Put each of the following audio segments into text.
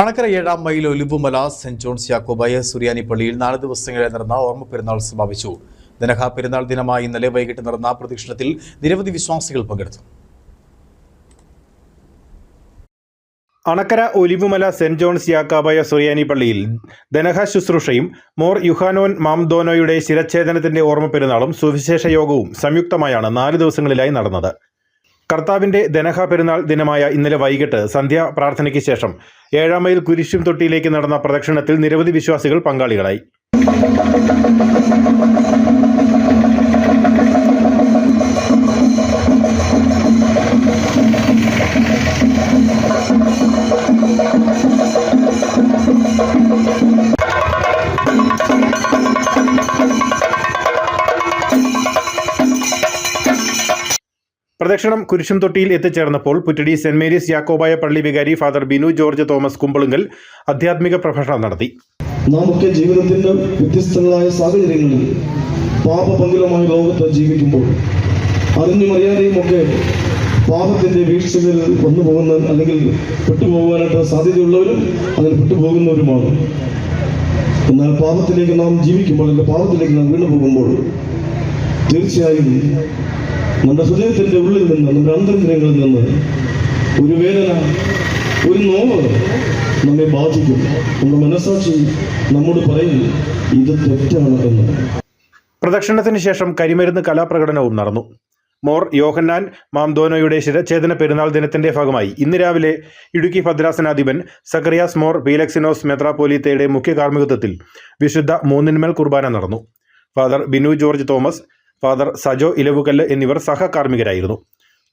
അണക്കര ഏഴാം mile Olivumala Saint John's Yakobaya Suriyani പള്ളിയിൽ നാല് ദിവസങ്ങളിൽ നടന്ന ഓർമ്മ പെരുന്നാൾ സമാപിച്ചു. ദനഹ പെരുന്നാൾ ദിനമായി ഇന്നലെ വൈകിട്ട് നടന്ന പ്രദക്ഷിണത്തിൽ നിരവധി വിശ്വാസികൾ പങ്കെടുത്തു. അണക്കര ഒലിവുമല സെന്റ് ജോൺസ് യാക്കാബായ സുറിയാനി പള്ളിയിൽ ദനഹ ശുശ്രൂഷയും മോർ യുഹാനോൻ മാംദോനോയുടെ ശിരച്ഛേദനത്തിന്റെ ഓർമ്മ പെരുന്നാളും സുവിശേഷ യോഗവും സംയുക്തമായാണ് നാല് ദിവസങ്ങളിലായി നടന്നത്. കർത്താവിന്റെ ദനഹ പെരുന്നാൾ ദിനമായ ഇന്നലെ വൈകിട്ട് സന്ധ്യാ പ്രാർത്ഥനയ്ക്ക് ശേഷം ഏഴാം മൈൽ കുരിശും തൊട്ടിയിലേക്ക് നടന്ന പ്രദക്ഷിണത്തിൽ നിരവധി വിശ്വാസികൾ പങ്കാളികളായി. പ്രദക്ഷിണം കുരിശും തൊട്ടിയിൽ എത്തിച്ചേർന്നപ്പോൾ പുറ്റടി സെന്റ് മേരീസ് യാക്കോബായ പള്ളി വികാരി father Binu George Thomas Kumbalungal ആധ്യാത്മിക പ്രഭാഷണം നടത്തി. നമുക്ക് ജീവിതത്തിന്റെ വ്യത്യസ്തങ്ങളായ സാഹചര്യങ്ങളിൽ പാപപങ്കിലമായ ലോകത്ത് ജീവിക്കുമ്പോൾ അറിഞ്ഞും അറിയാതെയും ഒക്കെ പാപത്തിന്റെ വീഴ്ചകൾ വന്നു പോകുന്ന അല്ലെങ്കിൽ പെട്ടുപോകാനായിട്ട് സാധ്യതയുള്ളവരും അതിൽ പെട്ടുപോകുന്നവരുമാണ്. എന്നാൽ പാപത്തിലേക്ക് നാം ജീവിക്കുമ്പോൾ അല്ലെങ്കിൽ പാപത്തിലേക്ക് നാം വീണു പോകുമ്പോൾ തീർച്ചയായും നമ്മുടെ ഹൃദയത്തിന്റെ ഉള്ളിൽ നിന്ന് നമ്മുടെ അന്തരംഗങ്ങളിൽ നിന്ന് ഒരു വേദന ഒരു നോവ് നമ്മെ ബാധിക്കും. നമ്മുടെ മനസ്സാക്ഷി നമ്മോട് പറയും ഇത് തെറ്റാണ് എന്ന്. പ്രദക്ഷിണത്തിന് ശേഷം കരിമരുന്ന് കലാപ്രകടനവും നടന്നു. മോർ യോഹന്നാൻ മാംദോനോയുടെ ശിരച്ഛേദന പെരുന്നാൾ ദിനത്തിന്റെ ഭാഗമായി ഇന്ന് രാവിലെ ഇടുക്കി ഭദ്രാസനാധിപൻ സക്രിയാസ് മോർ പീലക്സിനോസ് മെത്രാപോലീത്തയുടെ മുഖ്യ കാർമ്മികത്വത്തിൽ വിശുദ്ധ മൂന്നിന്മേൽ കുർബാന നടന്നു. Father Binu George Thomas father Sajo Elavukallu എന്നിവർ സഹകാർമ്മികരായിരുന്നു.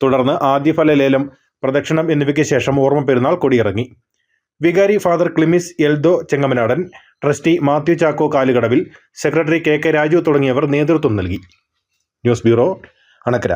തുടർന്ന് ആദ്യഫല ലേലം പ്രദക്ഷിണം എന്നിവയ്ക്ക് ശേഷം ഓർമ്മ പെരുന്നാൾ കൊടിയിറങ്ങി. വികാരി father Clemis Eldho Chengamanadan trustee Mathew Chacko Kalukadavil secretary K K Raju തുടങ്ങിയവർ നേതൃത്വം നൽകി. News bureau Anakkara.